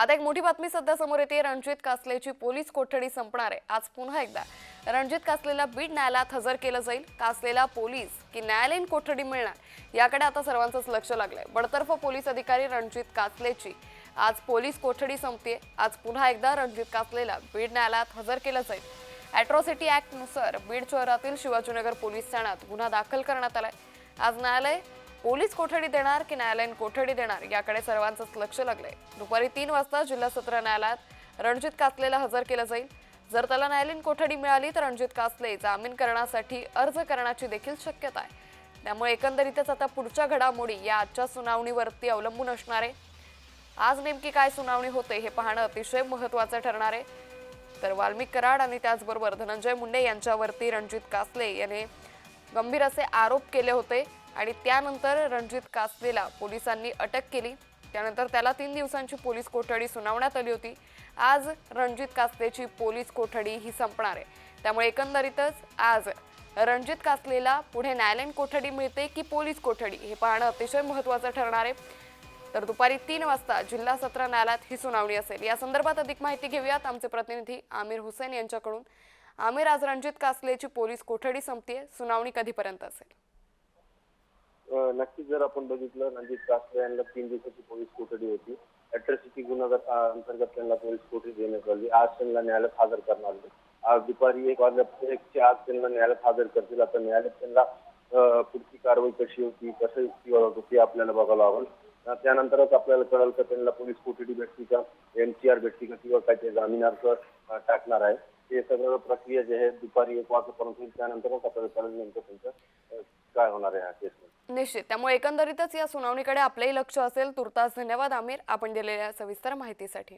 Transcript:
आता एक मोठी बातमी सध्या समोर येते. रणजित कासलेची पोलीस कोठडी संपणार आहे. आज पुन्हा एकदा. रणजित कासलेला बीड न्यायालयात हजर केलं जाईल. कासलेला पोलीस की न्यायालयीन कोठडी मिळणार याकडे आता सर्वांचंच लक्ष लागलंय. बडतर्फ पोलीस अधिकारी रणजित कासलेची आज पोलीस कोठडी संपते आज पुन्हा एकदा रणजित कासलेला बीड न्यायालयात हजर केलं जाईल. अॅट्रॉसिटी ऍक्टनुसार बीड शहरातील शिवाजीनगर पोलीस ठाण्यात गुन्हा दाखल करण्यात आलाय. आज न्यायालय पोलीस कोठडी देणार की न्यायालयीन कोठडी देणार? याकडे सर्वांचंच लक्ष लागलंय. दुपारी तीन वाजता जिल्हा सत्र न्यायालयात रणजित कासलेला हजर केलं जाईल. जर त्याला न्यायालयीन कोठडी मिळाली तर रणजित कासले जामीन करण्यासाठी अर्ज करण्याची देखील शक्यता आहे. त्यामुळे एकंदरीतच आता पुढच्या घडामोडी या आजच्या सुनावणीवरती अवलंबून असणार आहे. आज नेमकी काय सुनावणी होते हे पाहणं अतिशय महत्त्वाचं ठरणार आहे. तर वाल्मिक कराड आणि त्याचबरोबर धनंजय मुंडे यांच्यावरती रणजित कासले याने गंभीर असे आरोप केले होते. आणि त्यानंतर रणजित कासलेला पोलिसांनी अटक केली. त्यानंतर त्याला तीन दिवसांची पोलीस कोठडी सुनावण्यात आली होती. आज रणजित कासलेची पोलीस कोठडी ही संपणार आहे. त्यामुळे एकंदरीतच आज रणजित कासलेला पुढे न्यायालयीन कोठडी मिळते की पोलीस कोठडी हे पाहणं अतिशय महत्त्वाचं ठरणार आहे. तर दुपारी तीन वाजता जिल्हा सत्र न्यायालयात ही सुनावणी असेल. या संदर्भात अधिक माहिती घेऊयात आमचे प्रतिनिधी आमिर हुसेन यांच्याकडून. आमिर आज रणजित कासलेची पोलीस कोठडी संपते सुनावणी कधीपर्यंत असेल? नक्कीच जर आपण बघितलं रणजित कासरे यांना तीन दिवसाची पोलीस कोठडी होती. अॅट्रॉसिटी गुन्हा अंतर्गत त्यांना पोलीस कोठडी देण्यात आली. आज त्यांना न्यायालयात हजर करणार आज दुपारी एक वाजल्या एकच्या आज त्यांना न्यायालयात हजर करतील. आता न्यायालयात त्यांना पुढची कारवाई कशी होती कशी युक्ती होती आपल्याला बघावं लागेल. त्यानंतरच आपल्याला कळेल का त्यांना पोलीस कोठडी भेटती का एनसीआर भेटती का किंवा काय ते जामिनार्थ टाकणार आहे. हे सगळं प्रक्रिया जे आहे दुपारी एक वाजतापर्यंत त्यानंतरच आपल्याला कळेल नेमकं त्यांचं काय होणार आहे हा केसमध्ये निश्चित. त्यामुळे एकंदरीतच या सुनावणीकडे आपलंही लक्ष असेल. तुर्तास धन्यवाद आमिर. आपण दिलेल्या सविस्तर माहितीसाठी.